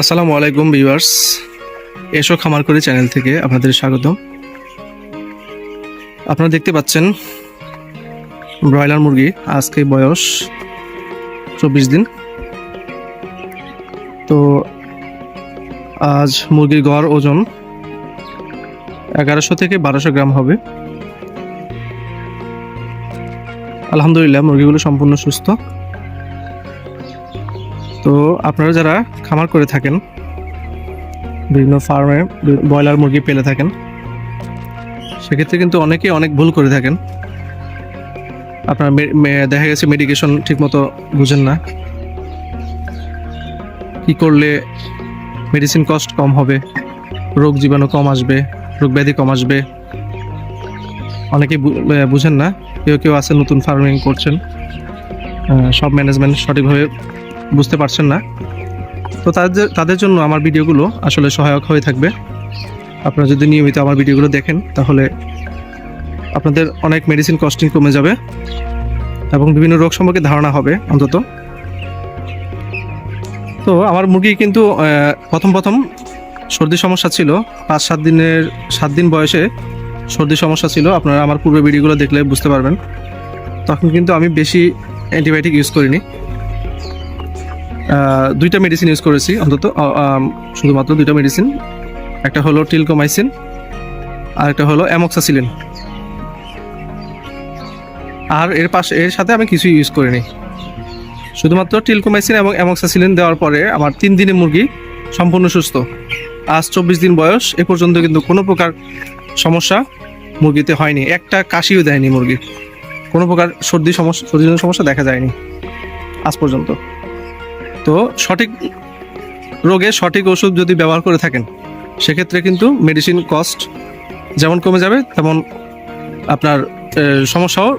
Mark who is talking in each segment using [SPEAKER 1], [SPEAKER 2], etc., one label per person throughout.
[SPEAKER 1] আসসালামু আলাইকুম ভিউয়ার্স। এসো খামার করে চ্যানেল থেকে আপনাদের স্বাগত আপনারা দেখতে পাচ্ছেন ব্রয়লার মুরগি, আজকে বয়স চব্বিশ দিন। তো আজ মুরগির গড় ওজন এগারোশো থেকে বারোশো গ্রাম হবে। আলহামদুলিল্লাহ, মুরগিগুলো সম্পূর্ণ সুস্থ। আপনারা যারা খামার করে থাকেন, বিভিন্ন ফার্মে ব্রয়লার মুরগি পেলে থাকেন, সেক্ষেত্রে কিন্তু অনেকেই অনেক ভুল করে থাকেন। আপনার দেখা গেছে মেডিকেশন ঠিকমতো বুঝেন না। কি করলে মেডিসিন কস্ট কম হবে, রোগ জীবাণু কম আসবে, রোগ ব্যাধি কম আসবে অনেকেই বুঝেন না, কেউ কেউ আছে নতুন ফার্মিং করছেন সব ম্যানেজমেন্ট সঠিকভাবে বুঝতে পারছেন না? তো তাদের তাদের জন্য আমার ভিডিওগুলো আসলে সহায়ক হয়ে থাকবে। আপনারা যদি নিয়মিত আমার ভিডিওগুলো দেখেন, তাহলে আপনাদের অনেক মেডিসিন কস্টিং কমে যাবে এবং বিভিন্ন রোগ সম্পর্কে ধারণা হবে অন্তত। তো আমার মুরগি কিন্তু প্রথম প্রথম সর্দি সমস্যা ছিল। পাঁচ, সাত দিনের, সাত দিন বয়সে সর্দি সমস্যা ছিল। আপনারা আমার পূর্বে ভিডিওগুলো দেখলে বুঝতে পারবেন। তখন কিন্তু আমি বেশি অ্যান্টিবায়োটিক ইউজ করিনি। দুইটা মেডিসিন ইউজ করেছি, অন্তত শুধুমাত্র দুইটা মেডিসিন একটা হলো টিলকোমাইসিন, আর একটা হলো অ্যামক্সাসিলিন। আর এর পাশে, এর সাথে আমি কিছু ইউজ করিনি। শুধুমাত্র টিলকোমাইসিন এবং অ্যামক্সাসিলিন দেওয়ার পরে আমার তিন দিনে মুরগি সম্পূর্ণ সুস্থ। আজ চব্বিশ দিন বয়স, এ পর্যন্ত কিন্তু কোনো প্রকার সমস্যা মুরগিতে হয়নি। একটা কাশিও দেয়নি মুরগি। কোনো প্রকার সর্দি সমস্যা সর্দিজনিত সমস্যা দেখা যায়নি আজ পর্যন্ত। তো সঠিক রোগে সঠিক ওষুধ যদি ব্যবহার করে থাকেন, সেক্ষেত্রে কিন্তু মেডিসিন কস্ট যেমন কমে যাবে, তেমন আপনার সমস্যাও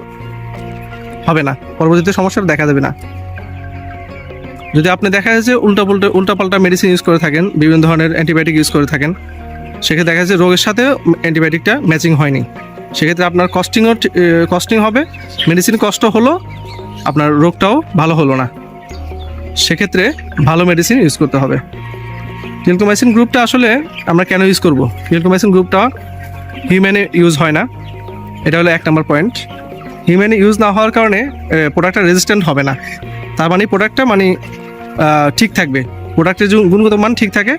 [SPEAKER 1] হবে না। পরবর্তীতে সমস্যা দেখা দেবে না। যদি আপনি দেখা যায় যে উল্টা পুল্টা উল্টাপাল্টা মেডিসিন ইউজ করে থাকেন, বিভিন্ন ধরনের অ্যান্টিবায়োটিক ইউজ করে থাকেন, সেক্ষেত্রে দেখা যাচ্ছে রোগের সাথে অ্যান্টিবায়োটিকটা ম্যাচিং হয়নি। সেক্ষেত্রে আপনার কস্টিংও কস্টিং হবে। মেডিসিন কষ্ট হলো, আপনার রোগটাও ভালো হলো না। সেক্ষেত্রে ভালো মেডিসিন ইউজ করতে হবে। টিলকোমাইসিন গ্রুপটা আসলে আমরা কেন ইউজ করব? টিলকোমাইসিন গ্রুপটা হিউম্যানে ইউজ হয় না। এটা হলো এক নম্বর পয়েন্ট হিউম্যানে ইউজ না হওয়ার কারণে প্রোডাক্টটা রেজিস্ট্যান্ট হবে না। তার মানে প্রোডাক্টটা মানে ঠিক থাকবে। প্রোডাক্টের যে গুণগত মান ঠিক থাকে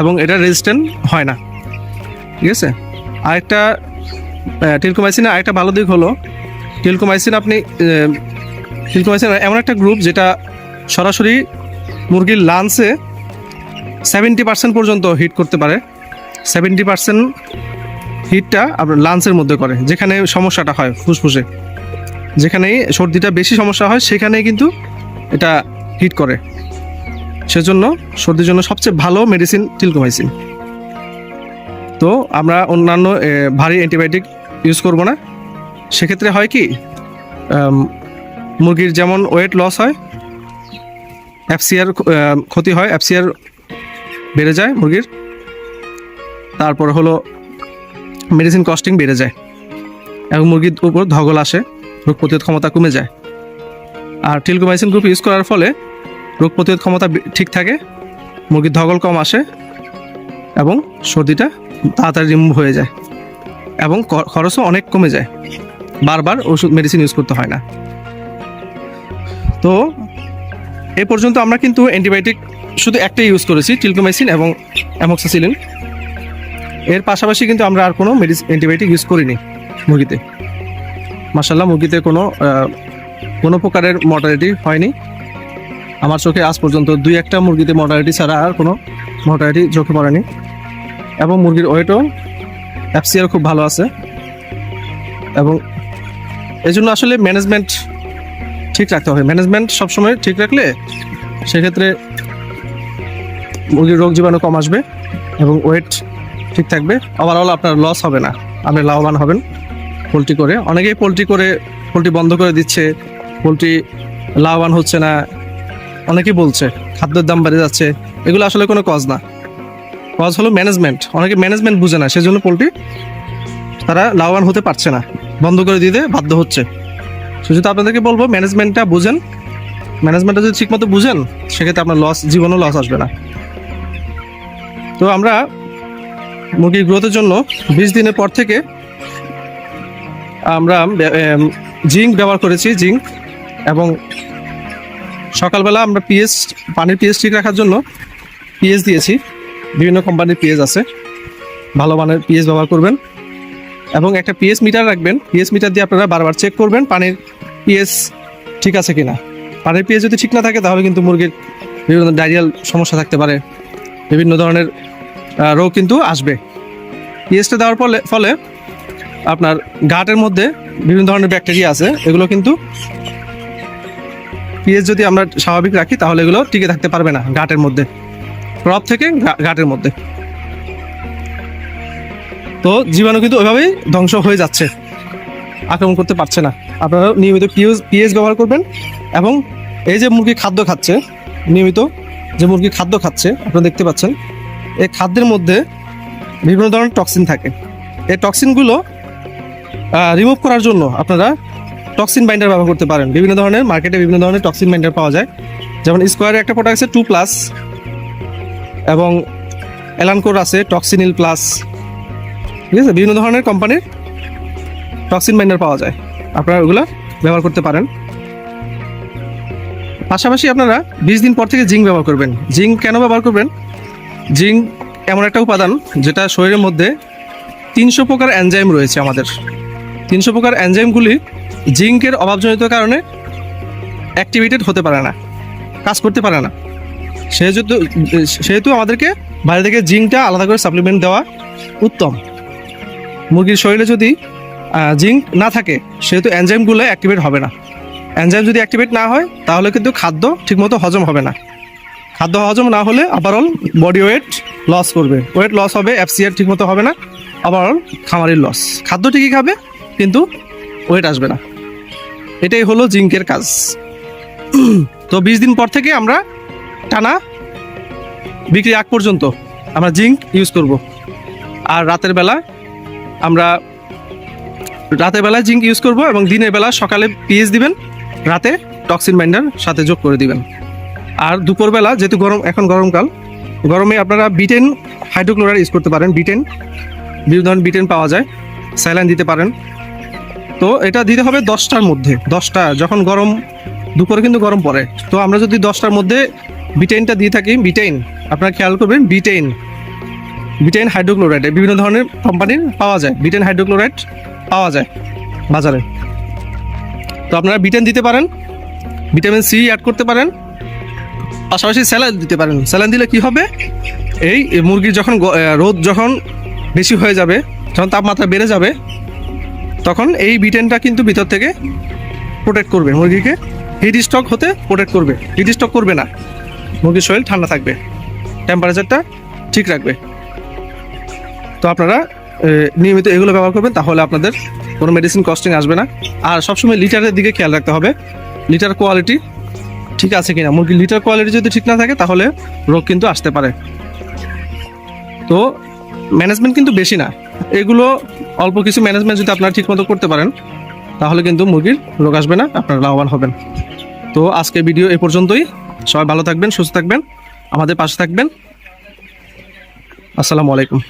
[SPEAKER 1] এবং এটা রেজিস্ট্যান্ট হয় না। ঠিক আছে? আরেকটা টিলকোমাইসিনের আরেকটা ভালো দিক হলো টিলকোমাইসিন আপনি টিলকোমাইসিন এমন একটা গ্রুপ যেটা সরাসরি মুরগির লাঞ্চে সেভেন্টি পার্সেন্ট পর্যন্ত হিট করতে পারে। সেভেন্টি পার্সেন্ট হিটটা আপনার লাঞ্চের মধ্যে করে, যেখানে সমস্যাটা হয় ফুসফুসে। যেখানেই সর্দিটা বেশি সমস্যা হয়, সেখানেই কিন্তু এটা হিট করে। সেজন্য সর্দির জন্য সবচেয়ে ভালো মেডিসিন টিলকোমাইসিন তো আমরা অন্যান্য ভারী অ্যান্টিবায়োটিক ইউজ করব না। সেক্ষেত্রে হয় কি মুরগির যেমন ওয়েট লস হয় এফসিআর ক্ষতি হয়, এফসিআর বেড়ে যায় মুরগির। তারপর হলো মেডিসিন কস্টিং বেড়ে যায় এবং মুরগির উপর ধগল আসে, রোগ প্রতিরোধ ক্ষমতা কমে যায়। আর টিলকোমাইসিন গ্রুপ ইউজ করার ফলে রোগ প্রতিরোধ ক্ষমতা ঠিক থাকে, মুরগির ধগল কম আসে এবং সর্দিটা তাড়াতাড়ি রিমুভ হয়ে যায় এবং খরচও অনেক কমে যায়। বারবার ওষুধ মেডিসিন ইউজ করতে হয় না। তো এ পর্যন্ত আমরা কিন্তু অ্যান্টিবায়োটিক শুধু একটাই ইউজ করেছি, টিলকোমাইসিন এবং অ্যামক্সাসিলিন। এর পাশাপাশি কিন্তু আমরা আর কোনো মেডিসিন অ্যান্টিবায়োটিক ইউজ করিনি মুরগিতে। মাসাল্লাহ মুরগিতে কোনো কোনো প্রকারের মর্টালিটি হয়নি। আমার চোখে আজ পর্যন্ত দুই একটা মুরগিতে মর্টালিটি ছাড়া আর কোনো মর্টালিটি চোখে পড়েনি। এবং মুরগির ওয়েটও এফসিআর খুব ভালো আছে। এবং এই জন্য আসলে ম্যানেজমেন্ট ঠিক রাখতে হবে। ম্যানেজমেন্ট সবসময় ঠিক রাখলে সেক্ষেত্রে মুরগির রোগ জীবাণু কম আসবে এবং ওয়েট ঠিক থাকবে। ওভারঅল আপনার লস হবে না। আপনি লাভবান হবেন পোলট্রি করে। অনেকেই পোলট্রি করে, পোলট্রি বন্ধ করে দিচ্ছে, পোলট্রি লাভবান হচ্ছে না। অনেকেই বলছে, খাদ্যের দাম বেড়ে যাচ্ছে। এগুলো আসলে কোনো কজ না। কজ হলো ম্যানেজমেন্ট অনেকে ম্যানেজমেন্ট বুঝে না, সেজন্য পোলট্রি তারা লাভবান হতে পারছে না। বন্ধ করে দিতে বাধ্য হচ্ছে। সেজন্য আপনাদেরকে বলব ম্যানেজমেন্টটা বুঝেন। ম্যানেজমেন্টটা যদি ঠিকমতো বুঝেন, সেক্ষেত্রে আপনার লস জীবনও লস আসবে না। তো আমরা মুরগির গ্রোথের জন্য বিশ দিনের পর থেকে আমরা জিঙ্ক ব্যবহার করেছি, জিঙ্ক। এবং সকালবেলা আমরা পিএস, পানির পিএস ঠিক রাখার জন্য পিএস দিয়েছি। বিভিন্ন কোম্পানির পিএস আছে। ভালো মানের পিএস ব্যবহার করবেন। এবং একটা পিএস মিটার রাখবেন। পিএস মিটার দিয়ে আপনারা বারবার চেক করবেন পানির পিএস ঠিক আছে কিনা। পানির পিএস যদি ঠিক না থাকে, তাহলে কিন্তু মুরগির বিভিন্ন ডায়রিয়াল সমস্যা থাকতে পারে। বিভিন্ন ধরনের রোগ কিন্তু আসবে। পিএসটা দেওয়ার ফলে ফলে আপনার গাটের মধ্যে বিভিন্ন ধরনের ব্যাকটেরিয়া আছে। এগুলো কিন্তু পিএস যদি আমরা স্বাভাবিক রাখি, তাহলে এগুলো টিকে থাকতে পারবে না গাটের মধ্যে। রব থেকে গাটের মধ্যে। তো জীবাণু কিন্তু ওইভাবেই ধ্বংস হয়ে যাচ্ছে। আক্রমণ করতে পারছে না। আপনারা নিয়মিত পিএস পিএস ব্যবহার করবেন এবং এই যে মুরগি খাদ্য খাচ্ছে, নিয়মিত যে মুরগি খাদ্য খাচ্ছে, আপনারা দেখতে পাচ্ছেন, এই খাদ্যের মধ্যে বিভিন্ন ধরনের টক্সিন থাকে। এই টক্সিনগুলো রিমুভ করার জন্য আপনারা টক্সিন বাইন্ডার ব্যবহার করতে পারেন। বিভিন্ন ধরনের মার্কেটে বিভিন্ন ধরনের টক্সিন বাইন্ডার পাওয়া যায়। যেমন স্কোয়ারের একটা প্রোডাক্ট আছে টু প্লাস এবং এলানকোর আছে টক্সিনিল প্লাস ঠিক আছে? বিভিন্ন ধরনের কোম্পানির টক্সিন বাইন্ডার পাওয়া যায়। আপনারা ওগুলো ব্যবহার করতে পারেন। পাশাপাশি আপনারা বিশ দিন পর থেকে জিঙ্ক ব্যবহার করবেন। জিঙ্ক কেন ব্যবহার করবেন? জিঙ্ক এমন একটা উপাদান যেটা শরীরের মধ্যে তিনশো প্রকার এনজাইম রয়েছে আমাদের। তিনশো প্রকার এনজাইমগুলি জিঙ্কের অভাবজনিত কারণে অ্যাক্টিভেটেড হতে পারে না, কাজ করতে পারে না। সেহেতু সেহেতু আমাদেরকে বাইরে থেকে জিঙ্কটা আলাদা করে সাপ্লিমেন্ট দেওয়া উত্তম। মুরগির শরীরে যদি জিঙ্ক না থাকে, সেহেতু এনজাইমগুলো অ্যাক্টিভেট হবে না। এনজাইম যদি অ্যাক্টিভেট না হয়, তাহলে কিন্তু খাদ্য ঠিকমতো হজম হবে না। খাদ্য হজম না হলে ওভারঅল বডি ওয়েট লস করবে। ওয়েট লস হবে এফসিআর ঠিকমতো হবে না ওভারঅল খামারির লস খাদ্য ঠিকই খাবে, কিন্তু ওয়েট আসবে না। এটাই হলো জিঙ্কের কাজ। তো বিশ দিন পর থেকে আমরা টানা বিক্রি আগ পর্যন্ত আমরা জিঙ্ক ইউজ করব। আর রাতের বেলা আমরা রাতের বেলায় জিঙ্ক ইউজ করব এবং দিনের বেলা সকালে পিএস দিবেন, রাতে টক্সিন বাইন্ডার সাথে যোগ করে দিবেন। আর দুপুরবেলা, যেহেতু গরম, এখন গরমকাল, গরমে আপনারা বিটেন হাইড্রোক্লোরাইড ইউজ করতে পারেন বিটেন বিভিন্ন ধরনের বিটেন পাওয়া যায়, স্যালাইন দিতে পারেন। তো এটা দিতে হবে দশটার মধ্যে, দশটা, যখন গরম, দুপুরে কিন্তু গরম পড়ে। তো আমরা যদি দশটার মধ্যে বিটেনটা দিয়ে থাকি বিটেইন আপনারা খেয়াল করবেন বিটেইন বিটেইন হাইড্রোক্লোরাইড বিভিন্ন ধরনের কোম্পানির পাওয়া যায়, বিটেন হাইড্রোক্লোরাইড পাওয়া যায় বাজারে। তো আপনারা বিটেন দিতে পারেন, ভিটামিন সি অ্যাড করতে পারেন, পাশাপাশি স্যালাইন দিতে পারেন। স্যালাইন দিলে কি হবে? এই মুরগির যখন রোদ যখন বেশি হয়ে যাবে, যখন তাপমাত্রা বেড়ে যাবে, তখন এই বিটেনটা কিন্তু ভিতর থেকে প্রোটেক্ট করবে, মুরগিকে হিট স্টক হতে প্রোটেক্ট করবে। হিট স্টক করবে না, মুরগির শরীর ঠান্ডা থাকবে টেম্পারেচারটা ঠিক রাখবে। তো আপনারা নিয়মিত এগুলো ব্যবহার করবেন, তাহলে আপনাদের কোনো মেডিসিন কস্টিং আসবে না। আর সবসময় লিটারের দিকে খেয়াল রাখতে হবে। লিটার কোয়ালিটি ঠিক আছে কিনা? মুরগির লিটার কোয়ালিটি যদি ঠিক না থাকে, তাহলে রোগ কিন্তু আসতে পারে। তো ম্যানেজমেন্ট কিন্তু বেশি না। এগুলো অল্প কিছু ম্যানেজমেন্ট যদি আপনারা ঠিকমতো করতে পারেন, তাহলে কিন্তু মুরগির রোগ আসবে না, আপনারা লাভবান হবেন। তো আজকে ভিডিও এ পর্যন্তই। সবাই ভালো থাকবেন, সুস্থ থাকবেন, আমাদের পাশে থাকবেন। আসসালামু আলাইকুম।